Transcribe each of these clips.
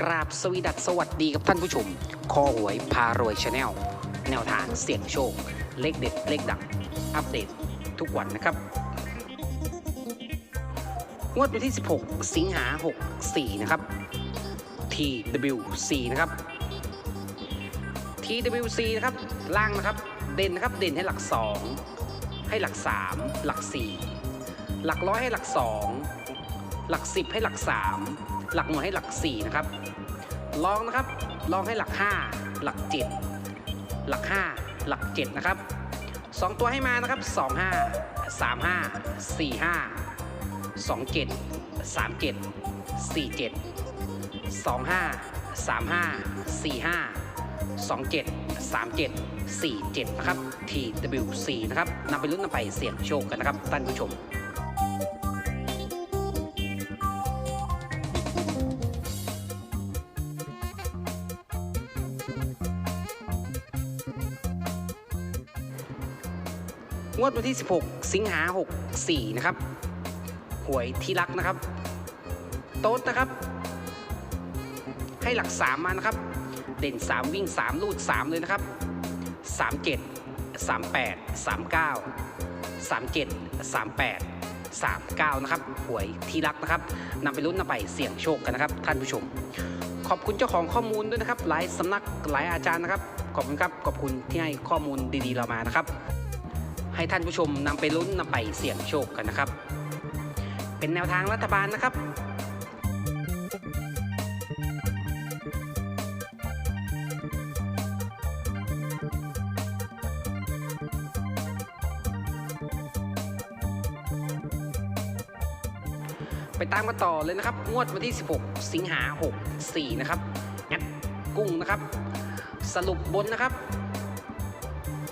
กราบสวีดัสสวัสดีกับท่านผู้ชม คอหวยพารวยชาแนล แนวทางเสี่ยงโชค เลขเด็ด เลขดัง อัปเดตทุกวันนะครับ งวดวันที่ 16 สิงหา 64 นะครับ TWC นะครับ TWC นะครับ ล่างนะครับ เด่นนะครับ เด่นให้หลัก 2 ให้หลัก 3 หลัก 4 หลักร้อยให้หลัก 2 หลัก 10 ให้หลัก 3 หลักหน่วยให้หลัก 4 นะครับ ลองนะครับ ลองให้หลัก 5 หลัก 7 หลัก 5 หลัก 7 นะครับ 2 ตัวให้มานะครับ 25 35 45 27 37 47 25 35 45 27 37 47 นะครับ TWC นะครับนำไปลุ้นนำไปเสี่ยงโชคกันนะครับท่านผู้ชม งวดวันที่ 16 สิงหา 64 นะครับ หวยที่รักนะครับ โต๊ดนะครับ ให้หลัก 3 มานะครับ เด่น 3 วิ่ง 3 ลูด 3 เลยนะครับ 37 38 39 37 38 39 นะครับ หวยที่รักนะครับนำไปลุ้นนำไปเสี่ยงโชคกันนะครับ ท่านผู้ชม ขอบคุณเจ้าของข้อมูลด้วยนะครับ หลายสำนักหลายอาจารย์นะครับ ขอบคุณครับ ขอบคุณที่ให้ข้อมูลดีๆเรามานะครับ ให้ท่านผู้ชมนำไปลุ้นนำไปเสี่ยงโชคกันนะครับ เป็นแนวทางรัฐบาลนะครับไปตามกันต่อเลยนะครับ งวดวันที่ 16 สิงหา 64 นะครับแอดกุ้งนะครับ สรุปบนนะครับ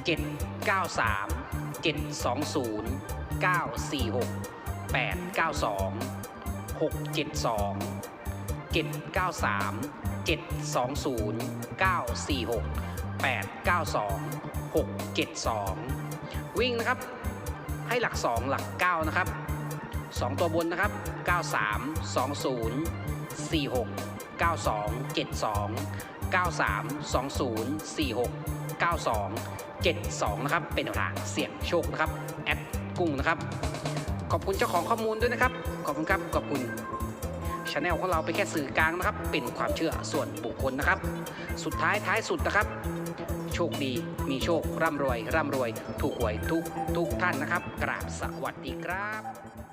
793 720 946 892 672 793 720 946 892 672 วิ่งนะครับ ให้หลัก 2 หลัก 9 นะครับ 2 ตัวบนนะครับ 93 20 46 92 72 93 20 46 92 72 นะครับ เป็นทางเสี่ยงโชคนะครับ แอดกุ้งนะครับ ขอบคุณเจ้าของข้อมูลด้วยนะครับ ขอบคุณครับ ขอบคุณช anel ของเราไปนแค่สื่อกลางนะครับ เป็นความเชื่อส่วนบุคคลนะครับ สุดท้ายท้ายสุดนะครับ โชคดี มีโชค ร่ำรวย ร่ำรวย ถูกหวยทุกทุกท่านนะครับ กราบสวัสดีครับ